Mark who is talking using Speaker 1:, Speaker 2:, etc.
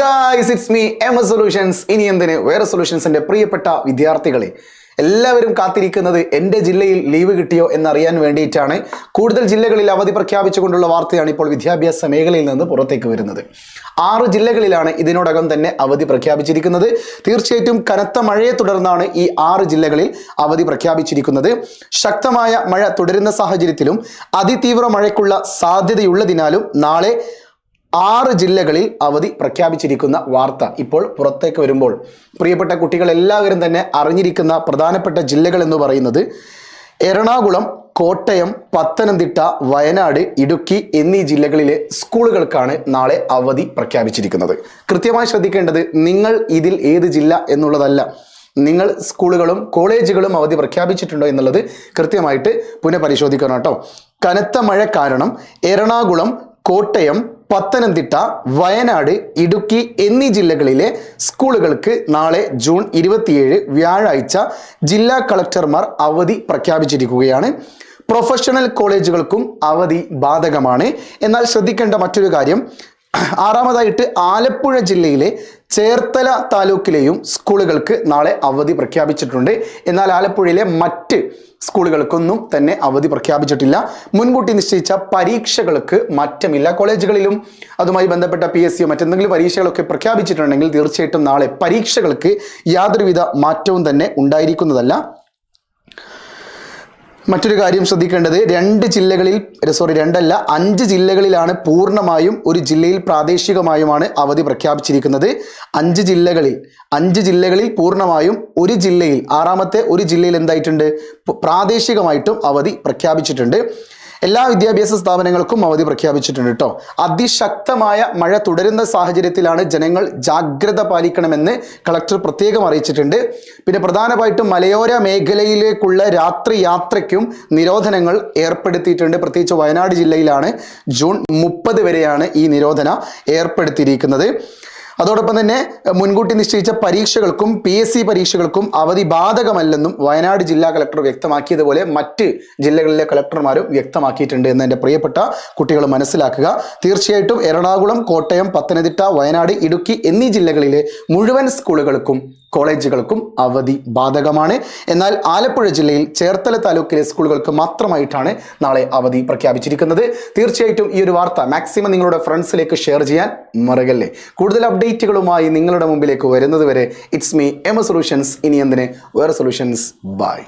Speaker 1: Guys it's me M S solutions ഇനി എന്തിന്? വേറെ സൊല്യൂഷൻസിന്റെ പ്രിയപ്പെട്ട വിദ്യാർത്ഥികളെ. എല്ലാവരും കാത്തിരിക്കുന്നത് എന്റെ ജില്ലയിൽ ലീവ് കിട്ടിയോ എന്നറിയാൻ വേണ്ടിയിട്ടാണ്. കൂടുതൽ ജില്ലകളിൽ അവധി പ്രഖ്യാപിച്ചുകൊണ്ടുള്ള വാർത്തയാണ് ഇപ്പോൾ വിദ്യാഭ്യാസ മേഖലയിൽ നിന്ന് പുറത്തേക്ക് വരുന്നത്. ആറ് ജില്ലകളിലാണ് ഇതിനോടകം തന്നെ അവധി പ്രഖ്യാപിച്ചിരിക്കുന്നത്. തീർച്ചയായിട്ടും കനത്ത മഴയെ തുടർന്നാണ് ഈ ആറ് ജില്ലകളിൽ അവധി പ്രഖ്യാപിച്ചിരിക്കുന്നത്. ശക്തമായ മഴ തുടരുന്ന സാഹചര്യത്തിലും അതിതീവ്ര മഴയ്ക്കുള്ള സാധ്യതയുള്ളതിനാലും നാളെ ആറ് ജില്ലകളിൽ അവധി പ്രഖ്യാപിച്ചിരിക്കുന്ന വാർത്ത ഇപ്പോൾ പുറത്തേക്ക് വരുമ്പോൾ പ്രിയപ്പെട്ട കുട്ടികൾ എല്ലാവരും തന്നെ അറിഞ്ഞിരിക്കുന്ന പ്രധാനപ്പെട്ട ജില്ലകൾ എന്ന് പറയുന്നത് എറണാകുളം കോട്ടയം പത്തനംതിട്ട വയനാട് ഇടുക്കി എന്നീ ജില്ലകളിലെ സ്കൂളുകൾക്കാണ് നാളെ അവധി പ്രഖ്യാപിച്ചിരിക്കുന്നത്. കൃത്യമായി ശ്രദ്ധിക്കേണ്ടത് നിങ്ങൾ ഇതിൽ ഏത് ജില്ല എന്നുള്ളതല്ല. നിങ്ങൾ സ്കൂളുകളും കോളേജുകളും അവധി പ്രഖ്യാപിച്ചിട്ടുണ്ടോ എന്നുള്ളത് കൃത്യമായിട്ട് പുനഃപരിശോധിക്കണം കേട്ടോ. കനത്ത മഴ കാരണം എറണാകുളം കോട്ടയം പത്തനംതിട്ട വയനാട് ഇടുക്കി എന്നീ ജില്ലകളിലെ സ്കൂളുകൾക്ക് നാളെ ജൂൺ ഇരുപത്തിയേഴ് വ്യാഴാഴ്ച ജില്ലാ കളക്ടർമാർ അവധി പ്രഖ്യാപിച്ചിരിക്കുകയാണ്. പ്രൊഫഷണൽ കോളേജുകൾക്കും അവധി ബാധകമാണ്. എന്നാൽ ശ്രദ്ധിക്കേണ്ട മറ്റൊരു കാര്യം ആറാമതായിട്ട് ആലപ്പുഴ ജില്ലയിലെ ചേർത്തല താലൂക്കിലെയും സ്കൂളുകൾക്ക് നാളെ അവധി പ്രഖ്യാപിച്ചിട്ടുണ്ട്. എന്നാൽ ആലപ്പുഴയിലെ മറ്റ് സ്കൂളുകൾക്കൊന്നും തന്നെ അവധി പ്രഖ്യാപിച്ചിട്ടില്ല. മുൻകൂട്ടി നിശ്ചയിച്ച പരീക്ഷകൾക്ക് മാറ്റമില്ല കോളേജുകളിലും. അതുമായി ബന്ധപ്പെട്ട പി എസ് സിയോ മറ്റെന്തെങ്കിലും പരീക്ഷകളൊക്കെ പ്രഖ്യാപിച്ചിട്ടുണ്ടെങ്കിൽ തീർച്ചയായിട്ടും നാളെ പരീക്ഷകൾക്ക് യാതൊരുവിധ മാറ്റവും തന്നെ ഉണ്ടായിരിക്കുന്നതല്ല. മറ്റൊരു കാര്യം ശ്രദ്ധിക്കേണ്ടത് രണ്ട് ജില്ലകളിൽ സോറി രണ്ടല്ല അഞ്ച് ജില്ലകളിലാണ് പൂർണമായും ഒരു ജില്ലയിൽ പ്രാദേശികമായുമാണ് അവധി പ്രഖ്യാപിച്ചിരിക്കുന്നത്. അഞ്ച് ജില്ലകളിൽ അഞ്ച് ജില്ലകളിൽ പൂർണമായും ഒരു ജില്ലയിൽ ആറാമത്തെ ഒരു ജില്ലയിൽ എന്തായിട്ടുണ്ട്? പ്രാദേശികമായിട്ടും അവധി പ്രഖ്യാപിച്ചിട്ടുണ്ട്. എല്ലാ വിദ്യാഭ്യാസ സ്ഥാപനങ്ങൾക്കും അവധി പ്രഖ്യാപിച്ചിട്ടുണ്ട് കേട്ടോ അതിശക്തമായ മഴ തുടരുന്ന സാഹചര്യത്തിലാണ് ജനങ്ങൾ ജാഗ്രത പാലിക്കണമെന്ന് കളക്ടർ പ്രത്യേകം അറിയിച്ചിട്ടുണ്ട്. പിന്നെ പ്രധാനമായിട്ടും മലയോര മേഖലയിലേക്കുള്ള രാത്രി യാത്രയ്ക്കും നിരോധനങ്ങൾ ഏർപ്പെടുത്തിയിട്ടുണ്ട്. പ്രത്യേകിച്ച് വയനാട് ജില്ലയിലാണ് ജൂൺ മുപ്പത് വരെയാണ് ഈ നിരോധന ഏർപ്പെടുത്തിയിരിക്കുന്നത്. അതോടൊപ്പം തന്നെ മുൻകൂട്ടി നിശ്ചയിച്ച പരീക്ഷകൾക്കും പി എസ് സി പരീക്ഷകൾക്കും അവധി ബാധകമല്ലെന്നും വയനാട് ജില്ലാ കളക്ടർ വ്യക്തമാക്കിയതുപോലെ മറ്റ് ജില്ലകളിലെ കളക്ടർമാരും വ്യക്തമാക്കിയിട്ടുണ്ട് എന്ന് എന്റെ പ്രിയപ്പെട്ട കുട്ടികൾ മനസ്സിലാക്കുക. തീർച്ചയായിട്ടും എറണാകുളം കോട്ടയം പത്തനംതിട്ട വയനാട് ഇടുക്കി എന്നീ ജില്ലകളിലെ മുഴുവൻ സ്കൂളുകൾക്കും കോളേജുകൾക്കും അവധി ബാധകമാണ്. എന്നാൽ ആലപ്പുഴ ജില്ലയിൽ ചേർത്തല താലൂക്കിലെ സ്കൂളുകൾക്ക് മാത്രമായിട്ടാണ് നാളെ അവധി പ്രഖ്യാപിച്ചിരിക്കുന്നത്. തീർച്ചയായിട്ടും ഈ ഒരു വാർത്ത മാക്സിമം നിങ്ങളുടെ ഫ്രണ്ട്സിലേക്ക് ഷെയർ ചെയ്യാൻ മറകല്ലേ. കൂടുതൽ അപ്ഡേറ്റുകളുമായി നിങ്ങളുടെ മുമ്പിലേക്ക് വരുന്നത് വരെ ഇറ്റ്സ് മീ എം സൊല്യൂഷൻസ് ഇനി എന്തിന്? വേറെ സൊല്യൂഷൻസ് ബൈ